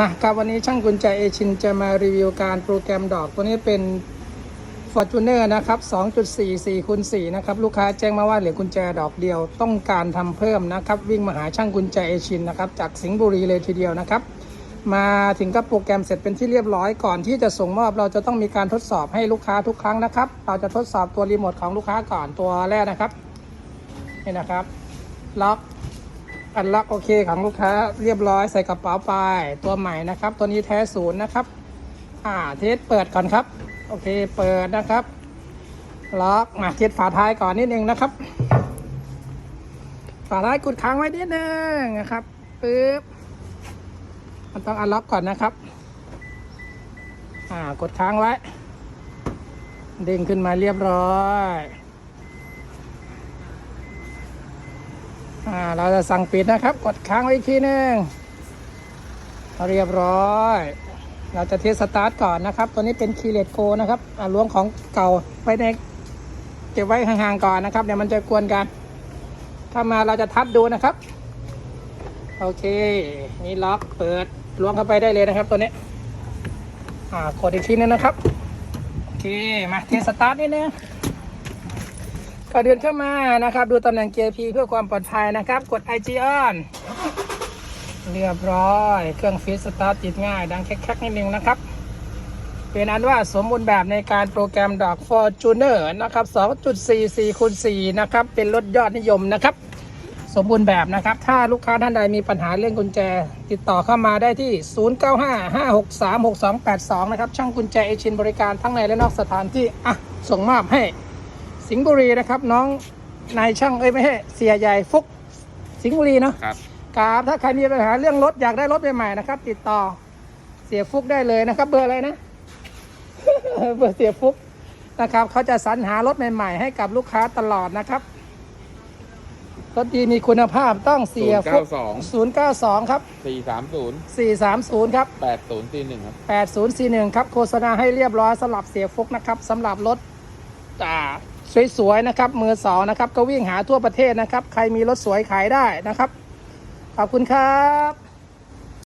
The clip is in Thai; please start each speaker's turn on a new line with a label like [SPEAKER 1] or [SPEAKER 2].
[SPEAKER 1] มาครับวันนี้ช่างกุญแจเอชินจะมารีวิวการโปรแกรมดอกตัวนี้เป็น Fortuner นะครับ 2.44คูณ4นะครับ ลูกค้าแจ้งมาว่าเหลือกุญแจดอกเดียว ต้องการทำเพิ่มนะครับ วิ่งมาหาช่างกุญแจเอชินนะครับ จากสิงห์บุรีเลยทีเดียวนะครับ มาถึงกับโปรแกรมเสร็จเป็นที่เรียบร้อยก่อนที่จะส่งมอบ เราจะต้องมีการทดสอบให้ลูกค้าทุกครั้งนะครับ เราจะทดสอบตัวรีโมทของลูกค้าก่อนตัวแรกนะครับนี่นะครับล็อก อันล็อกโอเคของลูกค้าเรียบร้อยใส่กระเป๋าไปตัวใหม่นะครับ ตัวนี้แท้ศูนย์นะครับ อ่าเทสเปิดก่อนครับ โอเคเปิดนะครับ ล็อกมาเทสฝาท้ายก่อนนิดนึงนะครับ ฝาท้ายกดค้างไว้นิดนึงนะครับปึ๊บมันต้องอันล็อกก่อนนะครับ อ่ากดค้างไว้เด้งขึ้นมาเรียบร้อย อ่าเราจะสั่งปิดนะครับ กดค้างไว้อีกทีหนึงเรียบร้อย เราจะเทสสตาร์ทก่อนนะครับ ตัวนี้เป็นคีเลตโกนะครับอ่าล้วงของเก่าไปในเก็บไว้ห่างๆก่อนนะครับเดี๋ยวมันจะกวนกัน ถ้ามาเราจะทัดดูนะครับ โอเค นี่ล็อกเปิดล้วงเข้าไปได้เลยนะครับ ตัวนี้อ่ากดอีกทีนึงนะครับ โอเค มาเทสสตาร์ทนิดนึง ก่อนเดินเข้ามานะครับ ดูตำแหน่งเกียร์ P เพื่อความปลอดภัยนะครับ กด IG on เรียบร้อย เครื่องฟิตสตาร์ทติดง่าย ดังแคกๆนิดนึงนะครับ เป็นอันว่าสมบูรณ์แบบในการโปรแกรมดอก Fortuner นะครับ 2.44คูณ4นะครับ เป็นรถยอดนิยมนะครับ สมบูรณ์แบบนะครับ ถ้าลูกค้าท่านใดมีปัญหาเรื่องกุญแจ ติดต่อเข้ามาได้ที่ 0955636282 นะครับ ช่างกุญแจเอชินบริการทั้งในและนอกสถานที่อะส่งมอบให้ สิงห์บุรีนะครับ น้องนายช่างเอ้ยไม่ใช่เสียใหญ่ฟุกสิงห์บุรีเนาะ
[SPEAKER 2] ครับ
[SPEAKER 1] ครับถ้าใครมีปัญหาเรื่องรถอยากได้รถใหม่ๆนะครับ ติดต่อเสียฟุกได้เลยนะครับ เบอร์อะไรนะ เบอร์เสียฟุกนะครับเขาจะสรรหารถใหม่ๆ ให้กับลูกค้าตลอดนะครับรถดีมีคุณภาพต้องเสียฟุก092 ครับ
[SPEAKER 2] สี่สามศูนย์
[SPEAKER 1] 430 ครับ
[SPEAKER 2] แปดศูนย์สี่หนึ่งครับ
[SPEAKER 1] 8041 ครับ โฆษณาให้เรียบร้อยสำหรับเสียฟุกนะครับสำหรับรถอ่า สวยๆนะครับมือสองนะครับ ก็วิ่งหาทั่วประเทศนะครับ ใครมีรถสวยขายได้นะครับ ขอบคุณครับ